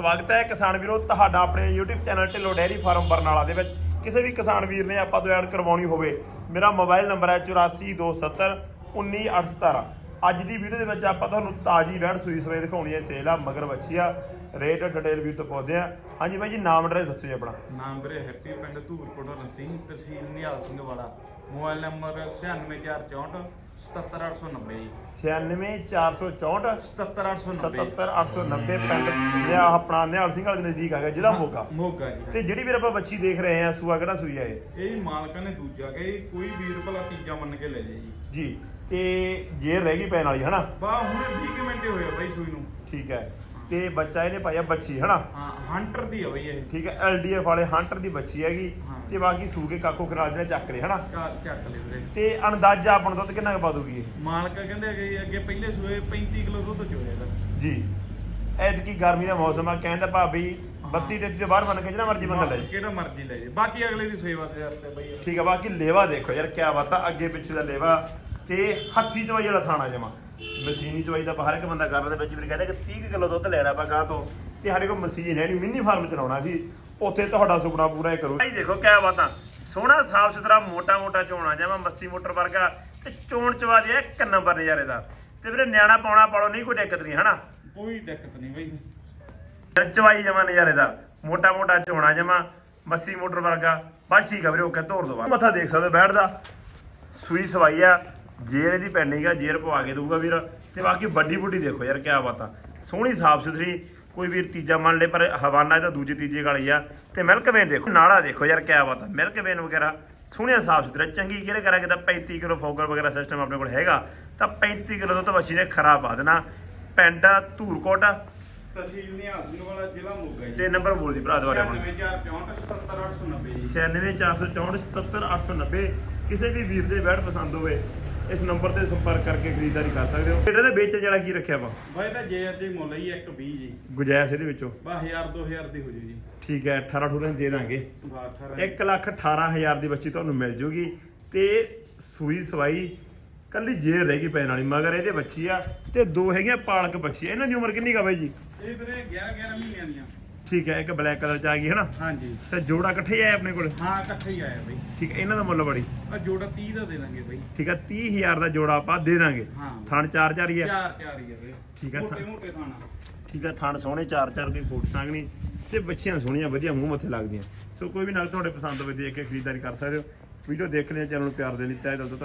ਸਵਾਗਤ ਹੈ ਕਿਸਾਨ ਵੀਰੋ, ਤੁਹਾਡਾ ਆਪਣੇ YouTube channel Dhillon dairy farm Barnala ਦੇ ਵਿੱਚ। ਕਿਸੇ ਵੀ ਕਿਸਾਨ ਵੀਰ ਨੇ ਆਪਾਂ ਤੋਂ ਐਡ ਕਰਵਾਉਣੀ ਹੋਵੇ, ਮੇਰਾ ਮੋਬਾਈਲ ਨੰਬਰ ਹੈ 8427 19817 ਅੱਜ ਦੀ ਵੀਡੀਓ ਦੇ ਵਿੱਚ ਆਪਾਂ ਤੁਹਾਨੂੰ ਤਾਜੀ ਵੈੜ ਸੂਈ ਸਵੇਰ ਦਿਖਾਉਣੀ ਹੈ, ਸੇਲ ਆ, ਮਗਰ ਵੱਛੀ ਆ ਰੇਟ ਡਿਟੇਲ ਵੀ ਤੋਂ ਪੁੱਛਦੇ ਆ ਹਾਂਜੀ ਬਾਈ ਜੀ, ਨਾਮ ਐਡਰੈਸ ਦੱਸੋ ਜੀ ਆਪਣਾ। ਨਾਮ ਵੀਰੇ ਹੈਪੀ ਪਿੰਡ ਧੂਰਕੋਟ, ਰਣਸੀ, ਤਹਿਸੀਲ ਨਿਹਾਲ ਸਿੰਘ ਵਾਲਾ। ਮੋਬਾਈਲ ਨੰਬਰ 96464 77890 ਜੀ। 96464 77890 77890 ਪਿੰਡ ਲਿਆ ਆਪਣਾ ਨਿਹਾਲ ਸਿੰਘ ਵਾਲੇ ਦੇ ਨਜ਼ਦੀਕ ਆ ਗਿਆ ਜ਼ਿਲ੍ਹਾ ਮੋਗਾ। ਮੋਗਾ ਜੀ ਤੇ ਜਿਹੜੀ ਵੀਰ ਆਪਾਂ ਬੱਚੀ ਦੇਖ ਰਹੇ ਆ ਸੂਆ ਕਿਹੜਾ ਸੂਈ ਆ ਇਹ? ਇਹ ਜੀ ਮਾਲਕਾਂ ਨੇ ਦੂਜਾ ਕਿ ਕੋਈ ਵੀਰ ਭਲਾ ਤੀਜਾ ਮੰਨ ਕੇ ਲੈ ਜੇ ਜੀ। ਜੀ ਤੇ ਜੇਰ ਰਹਿ ਗਈ ਪੈਣ ਵਾਲੀ ਹਨਾ? ਬਾ ਹੁਣੇ 20 ਕੁ ਮਿੰਟ ਹੋਏ ਬਾਈ ਸੂਈ ਨੂੰ। ਠੀਕ ਹੈ। ਤੇ ਬੱਚਾ ਇਹਨੇ ਪਾਇਆ ਬੱਚੀ ਹਨਾ? ਹਾਂ ਹੰਟਰ ਦੀ ਬਾਈ ਇਹ। ਠੀਕ ਹੈ ਐਲਡੀਐਫ ਵਾਲੇ ਹੰਟਰ ਦੀ ਬੱਚੀ ਹੈਗੀ। ਹਾਂ। ਤੇ ਬਾਕੀ ਸੂਗੇ ਕਾਕੋ ਕਰਾਲ ਜਿਹੜੇ ਚੱਕ ਲਏ ਹਨਾ? ਕਾ ਚੱਕ ਲੈ ਵੀਰੇ। ਤੇ ਅੰਦਾਜ਼ਾ ਆਪਣ ਦੁੱਧ ਕਿੰਨਾ ਕੁ ਪਾ ਦੂਗੀ ਇਹ? ਮਾਲਕਾ ਕਹਿੰਦੇ ਹੈਗੇ ਜੀ, ਅੱਗੇ ਪਹਿਲੇ ਸੂਏ 35 ਕਿਲੋ ਦੁੱਧ ਚੋਇਆ ਇਹਦਾ। ਜੀ। ਐਤਕੀ ਗਰਮੀ ਦਾ ਮੌਸਮ ਆ ਕਹਿੰਦਾ ਭਾਬੀ 32 33 ਤੋਂ ਬਾਹਰ ਬਣ ਕੇ ਜਿਹੜਾ ਮਰਜ਼ੀ ਬੰਦਾ ਲੈ ਜਾਏ ਕਿਹੜਾ ਮਰਜ਼ੀ ਲੈ ਜੇ ਬਾਕੀ ਅਗਲੇ ਦੀ ਸੇਵਾ ਦੇ ਵਾਸਤੇ ਬਾਈ। ਠੀਕ ਹੈ ਬਾਕੀ ਲੇਵਾ ਦੇਖੋ ਯਾਰ ਕਿਆ ਬਾਤ ਆ ਅੱਗੇ ਪਿੱਛੇ ਦਾ ਲੇਵਾ ਤੇ ਹੱਥੀ ਚਵਾਈ ਵਾਲਾ ਥਾਣਾ ਜਮਾ। ਮਸ਼ੀਨੀ ਚਵਾਈ ਦਾ ਹਰ ਇੱਕ ਬੰਦਾ ਕਰ ਦੇ ਵਿੱਚ ਵੀ ਕਹਿੰਦਾ ਕਿ 30 ਕਿਲੋ ਦੁੱਧ ਲੈਣਾ ਆਪਾਂ ਕਾਹ ਤੋਂ। ਤੇ ਸਾਡੇ ਕੋਲ ਮਸ਼ੀਨ ਹੈ ਨਹੀਂ ਮਿੰਨੀ ਫਾਰਮ ਚਲਾਉਣਾ ਸੀ। ਉੱਥੇ ਤੁਹਾਡਾ ਸੁਪਨਾ ਪੂਰਾ ਹੀ ਕਰੂ। ਭਾਈ ਦੇਖੋ ਕਿਆ ਬਾਤਾਂ ਸੋਹਣਾ ਸਾਫ਼ ਸੁਥਰਾ ਮੋਟਾ ਮੋਟਾ ਝੋਣਾ ਜਮਾ ਮੱਸੀ ਮੋਟਰ ਵਰਗਾ ਤੇ ਚੋਣ ਚਵਾ ਦੇ ਇੱਕ ਨੰਬਰ ਨਜ਼ਾਰੇ ਦਾ। ਤੇ ਵੀਰੇ ਨਿਆਣਾ ਪਾਉਣਾ ਪਾਲੋ ਨਹੀਂ ਕੋਈ ਦਿੱਕਤ ਨਹੀਂ ਹਨਾ? ਕੋਈ ਦਿੱਕਤ ਨਹੀਂ ਬਾਈ। ਚਵਾਈ ਜਮਾ ਨਜ਼ਾਰੇ ਦਾ ਮੋਟਾ ਮੋਟਾ ਝੋਣਾ ਜਮਾ ਮੱਸੀ ਮੋਟਰ ਵਰਗਾ। ਬਸ ਠੀਕ ਆ ਵੀਰੇ ਓਕੇ ਤੋਰ ਦੋ ਮੱਥਾ ਦੇਖ ਸਕਦੇ ਹੋ ਬੈਠਦਾ ਸੂਈ ਸਵਾਈ ਆ। ਜੇਰ ਇਹਦੀ ਪੈਂਡਿੰਗ ਆ ਜੇਰ ਪਵਾ ਕੇ ਦਊਗਾ ਵੀਰ। ਤੇ ਬਾਕੀ ਵੱਡੀ ਬੁੱਢੀ ਦੇਖੋ ਯਾਰ ਕਿਆ ਬਾਤ ਆ। ਸੋਹਣੀ ਸਾਫ਼ ਸੁਥਰੀ ਕੋਈ ਵੀਰ ਤੀਜਾ ਮੰਨ ਲੇ ਪਰ ਹਵਾਨਾ ਇਹਦਾ ਦੂਜੇ ਤੀਜੇ ਵਾਲੀ ਆ। ਤੇ ਮਿਲਕ ਵੇਨ ਦੇਖੋ ਨਾਲਾ ਦੇਖੋ ਯਾਰ ਕਿਆ ਬਾਤ ਆ। ਮਿਲਕ ਵੇਨ ਵਗੈਰਾ ਸੋਹਣੀਆਂ ਸਾਫ਼ ਸੁਥਰਾ ਚੰਗੀ ਕਿਹੜੇ ਕਰਾਂਗੇ? ਤਾਂ 35 ਕਿਲੋ ਫੋਗਰ ਵਗੈਰਾ ਸਿਸਟਮ ਆਪਣੇ ਕੋਲ ਹੈਗਾ। ਤਾਂ 35 ਕਿਲੋ ਤੋਂ ਤਾਂ ਬੱਚੀ ਨੇ ਖਰਾ ਪਾ ਦੇਣਾ। ਪਿੰਡ ਧੂਰਕੋਟ ਤਹਿਸੀਲ ਨਿਹਾਲ ਸਿੰਘ ਵਾਲਾ ਜ਼ਿਲ੍ਹਾ ਮੋਗਾ ਜੀ। ਤੇ ਨੰਬਰ ਬੋਲ ਦੀ ਭਰਾ ਦੁਆਰੇ ਆਪਣਾ। 9464 77890 ਜੀ। 96464 ਕਿਸੇ ਵੀ ਵੀਰ ਦੇ ਬੈਡ ਪਸੰਦ ਹੋਵੇ ਇਸ ਨੰਬਰ ਤੇ ਸੰਪਰਕ ਕਰਕੇ ਖਰੀਦਦਾਰੀ ਕਰ ਸਕਦੇ ਹੋ। ਇਹਦੇ ਦੇ ਵੇਚਣ ਜਿਹੜਾ ਕੀ ਰੱਖਿਆ ਵਾ? ਬਾਈ ਤਾਂ ਜੇ ਅੱਜ ਮੁੱਲ ਹੀ 120 ਜੀ। ਗੁਜਾਇਸ਼ ਇਹਦੇ ਵਿੱਚੋਂ? ਬਾ 1000 2000 ਦੀ ਹੋ ਜੂ ਜੀ। ਠੀਕ ਹੈ 18 18 ਦੇ ਦਾਂਗੇ। ਬਾ 18 1 ਲੱਖ 18000 ਦੀ ਬੱਚੀ ਤੁਹਾਨੂੰ ਮਿਲ ਜੂਗੀ ਤੇ ਸੂਈ ਸਵਾਈ ਕੱਲੀ ਜੇਰ ਰਹਿ ਗਈ ਪੈਣ ਵਾਲੀ ਮਗਰ ਇਹਦੇ ਬੱਚੀ ਆ ਤੇ ਦੋ ਹੈਗੀਆਂ ਪਾਲਕ ਬੱਚੀ ਇਹਨਾਂ ਦੀ ਉਮਰ ਕਿੰਨੀ ਕਾ ਬਾਈ ਜੀ? ਇਹ ਵੀਰੇ 11 11 ਮਹੀਨਿਆਂ ਦੀਆਂ। ਠੀਕ ਹੈ ਇੱਕ ਬਲੈਕ ਕਲਰ ਚ ਆ ਗਈ ਹੈ ਨਾ? ਹਾਂਜੀ। ਤੇ ਜੋੜਾ ਇਕੱਠੇ ਹੀ ਆਏ ਆਪਣੇ ਕੋਲ? ਹਾਂ ਇਕੱਠੇ ਹੀ ਆਇਆ ਬਾਈ। ਠੀਕ ਹੈ ਇਹਨਾਂ ਦਾ ਮੁੱਲ ਬੜੀ। ਆ ਜੋੜਾ 30 ਦਾ ਦੇ ਦਾਂਗੇ ਬਾਈ। ਠੀਕ ਹੈ 30000 ਦਾ ਜੋੜਾ ਆਪਾਂ ਦੇ ਦਾਂਗੇ। ਹਾਂ। ਥਣ ਚਾਰ ਚਾਰ ਹੀ ਆ। ਚਾਰ ਚਾਰ ਹੀ ਆ ਵੀਰੇ ਠੀਕ ਆ, ਮੋਟੇ ਮੋਟੇ ਖਾਣਾ ਠੀਕ ਹੈ ਥਣ ਸੋਹਣੇ ਚਾਰ ਚਾਰ ਕੋਈ ਫੋਟ ਸੰਗਣੀ। ਤੇ ਬੱਚੀਆਂ ਸੋਹਣੀਆਂ ਵਧੀਆ ਮੂੰਹ ਮੱਥੇ ਲੱਗਦੀਆਂ। ਸੋ ਕੋਈ ਵੀ ਨਾਲ ਤੁਹਾਡੇ ਪਸੰਦ ਹੋਵੇ ਦੇਖ ਕੇ ਖਰੀਦਦਾਰੀ ਕਰ ਸਕਦੇ ਹੋ। ਵੀਡੀਓ ਦੇਖਣੇ ਚੈਨਲ ਨੂੰ ਪਿਆਰ ਦੇ ਲਈ ਤਹਿ ਦਿਲ ਤੋਂ